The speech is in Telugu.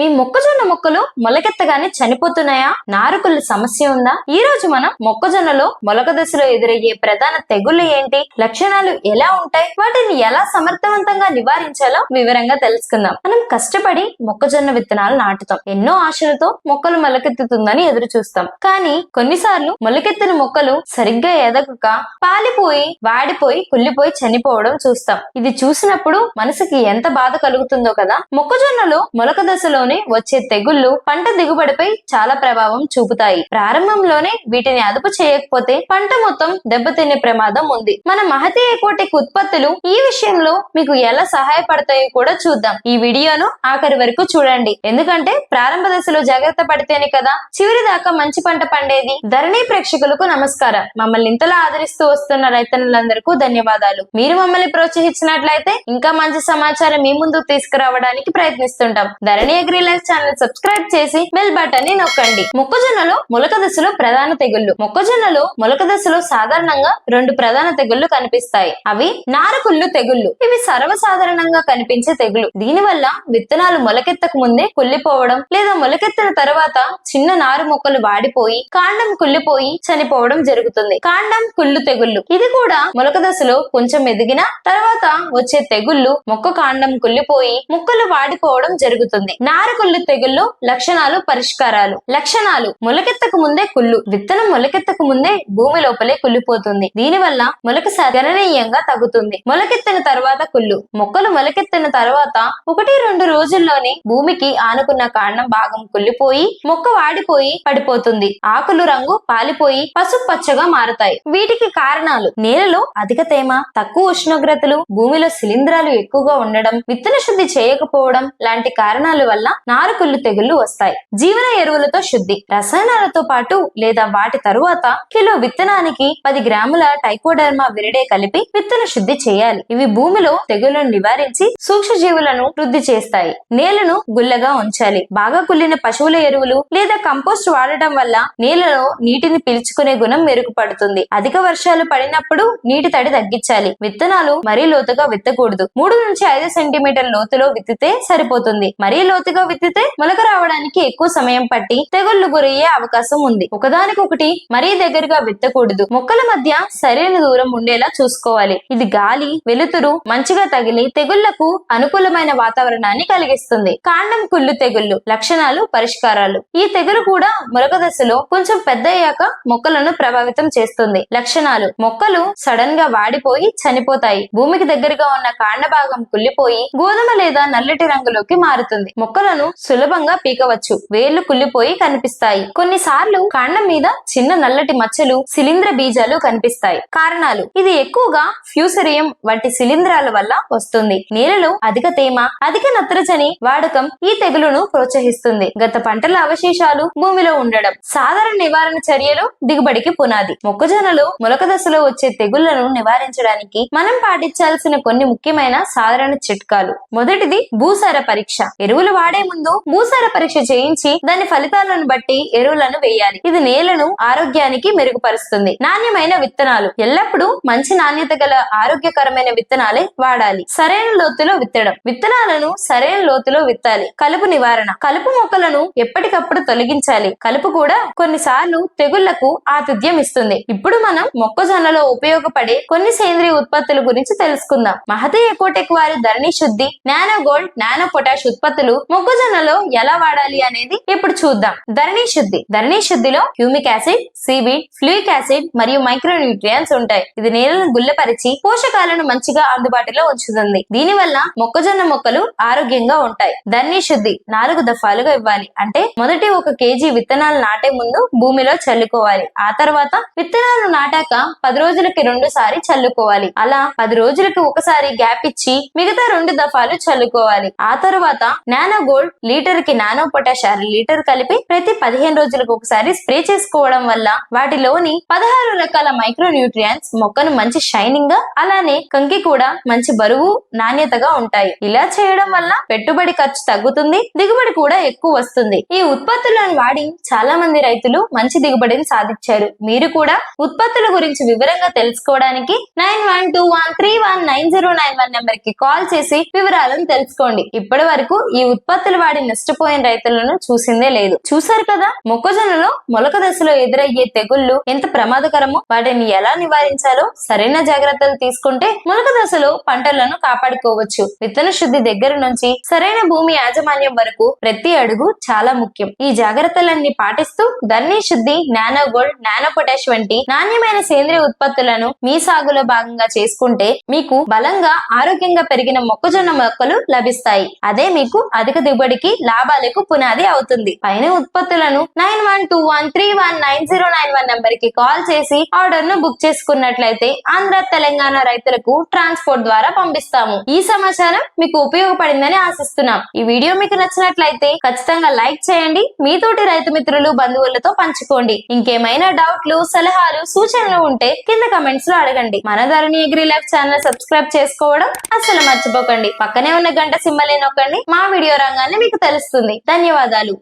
మీ మొక్కజొన్న మొక్కలు మొలకెత్తగానే చనిపోతున్నాయా? నారుకుల సమస్య ఉందా? ఈ రోజు మనం మొక్కజొన్నలో మొలక దశలో ఎదురయ్యే ప్రధాన తెగుళ్ళు ఏంటి? లక్షణాలు ఎలా ఉంటాయి? వాటిని ఎలా సమర్థవంతంగా నివారించాలో వివరంగా తెలుసుకుందాం. మనం కష్టపడి మొక్కజొన్న విత్తనాలు నాటుతాం. ఎన్నో ఆశలతో మొక్కలు మొలకెత్తుతుందని ఎదురు చూస్తాం కానీ కొన్నిసార్లు మొలకెత్తిన మొక్కలు సరిగ్గా ఎదగక పాలిపోయి వాడిపోయి కుళ్ళిపోయి చనిపోవడం చూస్తాం. ఇది చూసినప్పుడు మనసుకి ఎంత బాధ కలుగుతుందో కదా? మొక్కజొన్నలో మొలక దశలో దశలోనే వచ్చే తెగుళ్ళు పంట దిగుబడిపై చాలా ప్రభావం చూపుతాయి. ప్రారంభంలోనే వీటిని అదుపు చేయకపోతే పంట మొత్తం దెబ్బతినే ప్రమాదం ఉంది. మన మహతీ ఎకోటిక్ ఉత్పత్తులు ఈ విషయంలో మీకు ఎలా సహాయపడతాయో కూడా చూద్దాం. ఈ వీడియోను ఆఖరి వరకు చూడండి. ఎందుకంటే ప్రారంభ దశలో జాగ్రత్త పడితేనే కదా చివరి దాకా మంచి పంట పండేది. ధరణి ప్రేక్షకులకు నమస్కారం. మమ్మల్ని ఇంతలా ఆదరిస్తూ వస్తున్న రైతన్నులందరికీ ధన్యవాదాలు. మీరు మమ్మల్ని ప్రోత్సహించినట్లయితే ఇంకా మంచి సమాచారం మీ ముందుకు తీసుకురావడానికి ప్రయత్నిస్తుంటాం. Dharani agri life channel subscribe చేసి బెల్ బటన్ని నొక్కండి. మొక్కజొన్నలో మొలక దశలో ప్రధాన తెగుళ్ళు మొక్కజొన్నలో మొలక దశలో సాధారణంగా రెండు ప్రధాన తెగుళ్ళు కనిపిస్తాయి. అవి నారకుళ్ళు తెగుళ్ళు ఇవి సర్వసాధారణంగా కనిపించే తెగులు దీనివల్ల విత్తనాలు మొలకెత్తక ముందే కుళ్ళిపోవడం లేదా మొలకెత్తిన తర్వాత చిన్న నారు మొక్కలు వాడిపోయి కాండం కుళ్ళిపోయి చనిపోవడం జరుగుతుంది. కాండం కుళ్ళు తెగుళ్ళు ఇది కూడా మొలక దశలో కొంచెం ఎదిగిన తర్వాత వచ్చే తెగుళ్ళు మొక్క కాండం కుళ్ళిపోయి మొక్కలు వాడిపోవడం జరుగుతుంది. నారకుళ్ళు తెగుళ్ళు లక్షణాలు పరిష్కారాలు. లక్షణాలు మొలకెత్తకు ముందే కుళ్ళు. విత్తనం మొలకెత్తక ముందే భూమి లోపలే కుళ్ళిపోతుంది. దీనివల్ల మొలక గణనీయంగా తగ్గుతుంది. మొలకెత్తిన తర్వాత కుళ్ళు. మొక్కలు మొలకెత్తిన తర్వాత ఒకటి రెండు రోజుల్లోనే భూమికి ఆనుకున్న కాండం భాగం కుళ్ళిపోయి మొక్క వాడిపోయి పడిపోతుంది. ఆకులు రంగు పాలిపోయి పసుపు పచ్చగా మారుతాయి. వీటికి కారణాలు. నేలలో అధిక తేమ తక్కువ ఉష్ణోగ్రతలు భూమిలో శిలీంధ్రాలు ఎక్కువగా ఉండడం విత్తన శుద్ధి చేయకపోవడం లాంటి కారణాల వల్ల నారుకుళ్ళు తెగుళ్ళు వస్తాయి. జీవన ఎరువులతో శుద్ధి రసాయనాలతో పాటు లేదా వాటి తరువాత కిలో విత్తనానికి పది గ్రాముల టైకోడర్మా విరిడే కలిపి విత్తన శుద్ధి చేయాలి. ఇవి భూమిలో తెగుళ్ళను నివారించి సూక్ష్మజీవులను వృద్ధి చేస్తాయి. నేలను గుల్లగా ఉంచాలి. బాగా కుళ్ళిన పశువుల ఎరువులు లేదా కంపోస్ట్ వాడటం వల్ల నేలలో నీటిని పీల్చుకునే గుణం మెరుగుపడుతుంది. అధిక వర్షాలు పడినప్పుడు నీటి తడి తగ్గించాలి. విత్తనాలు మరీ లోతుగా విత్తకూడదు. మూడు నుంచి ఐదు సెంటీమీటర్ లోతులో విత్తితే సరిపోతుంది. మరీ లోతుగా విత్తితే మొలక రావడానికి ఎక్కువ సమయం పట్టి తెగుళ్ళు గురయ్యే అవకాశం ఉంది. ఒకదానికొకటి మరీ దగ్గరగా విత్తకూడదు. మొక్కల మధ్య సరైన దూరం ఉండేలా చూసుకోవాలి. ఇది గాలి వెలుతురు మంచిగా తగిలి తెగుళ్ళకు అనుకూలమైన వాతావరణాన్ని కలిగిస్తుంది. కాండం కుళ్ళు తెగుళ్ళు లక్షణాలు పరిష్కారాలు. ఈ తెగులు కూడా మొలక దశలో కొంచెం పెద్ద అయ్యాక మొక్కలను ప్రభావితం చేస్తుంది. లక్షణాలు. మొక్కలు సడన్గా వాడిపోయి చనిపోతాయి. భూమికి దగ్గరగా ఉన్న కాండ భాగం కుళ్ళిపోయి గోధుమ లేదా నల్లటి రంగులోకి మారుతుంది. మొక్కలను సులభంగా పీకవచ్చు. వేళ్ళు కుళ్ళిపోయి కనిపిస్తాయి. కొన్నిసార్లు కాండం మీద చిన్న నల్లటి మచ్చలు శిలీంద్ర బీజాలు కనిపిస్తాయి. కారణాలు. ఇది ఎక్కువగా ఫ్యూసరియం వంటి శిలీంధ్రాల వల్ల వస్తుంది. నేలలో అధిక తేమ అధిక నత్రజని వాడకం ఈ తెగులును ప్రోత్సహిస్తుంది. గత పంటల అవశేషాలు భూమిలో ఉండడం. సాధారణ నివారణ చర్యలు దిగుబడికి పునాది. మొక్కజొన్నలో మొలక దశలో వచ్చే తెగుళ్ళను నివారించడానికి మనం పాటించాల్సిన కొన్ని ముఖ్యమైన సాధారణ చిట్కాలు. మొదటిది భూసార పరీక్ష. ఎరువులు వాడే ముందు భూసార పరీక్ష చేయించి దాని ఫలితాలను బట్టి ఎరువులను వేయాలి. ఇది నేలను ఆరోగ్యానికి మెరుగుపరుస్తుంది. నాణ్యమైన విత్తనాలు. ఎల్లప్పుడూ మంచి నాణ్యత గల ఆరోగ్యకరమైన విత్తనాలే వాడాలి. సరైన లోతులో విత్తడం. విత్తనాలను సరైన లోతులో విత్తాలి. కలుపు నివారణ. కలుపు మొక్కలను ఎప్పటికప్పుడు తొలగించాలి. కలుపు కూడా కొన్నిసార్లు తెగుళ్ళకు ఆతిథ్యం ఇస్తుంది. ఇప్పుడు మనం మొక్కజొన్నలో ఉపయోగపడే కొన్ని సేంద్రియ ఉత్పత్తుల గురించి తెలుసుకుందాం. మహతి ఎకోటెక్ వారి ధరణి శుద్ధి నానో గోల్డ్ నానో పొటాష్ ఉత్పత్తులు మొక్కజొన్నలో ఎలా వాడాలి అనేది ఇప్పుడు చూద్దాం. Dharani Shuddhi. Dharani శుద్ధిలో humic acid seaweed fulvic acid మరియు మైక్రోన్యూట్రియంట్స్ ఉంటాయి. ఇది నేలను గుల్లపరిచి పోషకాలను మంచిగా అందుబాటులో ఉంచుతుంది. దీనివల్ల మొక్కజొన్న మొక్కలు ఆరోగ్యంగా ఉంటాయి. ధరణి శుద్ధి నాలుగు దఫాలుగా ఇవ్వాలి. అంటే మొదటి ఒక కేజీ విత్తనాలు నాటే ముందు భూమిలో చల్లుకోవాలి. ఆ తర్వాత విత్తనాలు నాటాక పది రోజులకి రెండు సారి చల్లుకోవాలి. అలా పది రోజులకి ఒకసారి గ్యాప్ ఇచ్చి మిగతా రెండు దఫాలు చల్లుకోవాలి. ఆ తర్వాత నానో గోల్డ్ లీటర్కి నానో పొటాష్ అర లీటర్ కలిపి ప్రతి పదిహేను రోజులకు ఒకసారి స్ప్రే చేసుకోవడం వల్ల వాటిలోని పదహారు రకాల మైక్రో న్యూట్రియంట్స్ మొక్కను మంచి షైనింగ్గా అలానే కంకి కూడా మంచి బరువు నాణ్యతగా ఉంటాయి. ఇలా చేయడం వల్ల పెట్టుబడి ఖర్చు తగ్గుతుంది దిగుబడి కూడా ఎక్కువ వస్తుంది. ఈ ఉత్పత్తులను వాడి చాలా మంది రైతులు మంచి దిగుబడిని సాధించారు. మీరు కూడా ఉత్పత్తుల గురించి వివరంగా తెలుసుకోవడానికి nine one two one three one nine zero nine one నెంబర్కి కాల్ చేసి వివరాలను తెలుసుకోండి. ఇప్పటి వరకు ఈ ఉత్పత్తి ఉత్పత్తులు వాడి నష్టపోయిన రైతులను చూసిందే లేదు. చూశారు కదా? మొక్కజొన్నలో మొలక దశలో ఎదురయ్యే తెగుళ్ళు ఎంత ప్రమాదకరమో? వాటిని ఎలా నివారించాలో సరైన జాగ్రత్తలు తీసుకుంటే మొలక దశలో పంటలను కాపాడుకోవచ్చు. విత్తన శుద్ధి దగ్గర నుంచి సరైన భూమి యాజమాన్యం వరకు ప్రతి అడుగు చాలా ముఖ్యం. ఈ జాగ్రత్తలన్నీ పాటిస్తూ ధన్ని శుద్ధి నానో గోల్డ్ నానో పొటాష్ వంటి నాణ్యమైన సేంద్రియ ఉత్పత్తులను మీ సాగులో భాగంగా చేసుకుంటే మీకు బలంగా ఆరోగ్యంగా పెరిగిన మొక్కజొన్న మొక్కలు లభిస్తాయి. అదే మీకు అధిక దిగుబడికి లాభాలకు పునాది అవుతుంది. పైన ఉత్పత్తులను nine one two one three one nine zero nine one నంబర్కి కాల్ చేసి ఆర్డర్ను బుక్ చేసుకున్నట్లయితే ఆంధ్ర తెలంగాణ రైతులకు ట్రాన్స్పోర్ట్ ద్వారా పంపిస్తాము. ఈ సమాచారం మీకు ఉపయోగపడిందని ఆశిస్తున్నాం. ఈ వీడియో మీకు నచ్చినట్లయితే ఖచ్చితంగా లైక్ చేయండి. మీతోటి రైతు మిత్రులు బంధువులతో పంచుకోండి. ఇంకేమైనా డౌట్లు సలహాలు సూచనలు ఉంటే కింద కమెంట్స్లో అడగండి. మన Dharani agri life channel subscribe చేసుకోవడం అసలు మర్చిపోకండి. పక్కనే ఉన్న గంట సింబల్ నొక్కండి. మా వీడియో రంగం రంగాన్ని మీకు తెలుస్తుంది. ధన్యవాదాలు.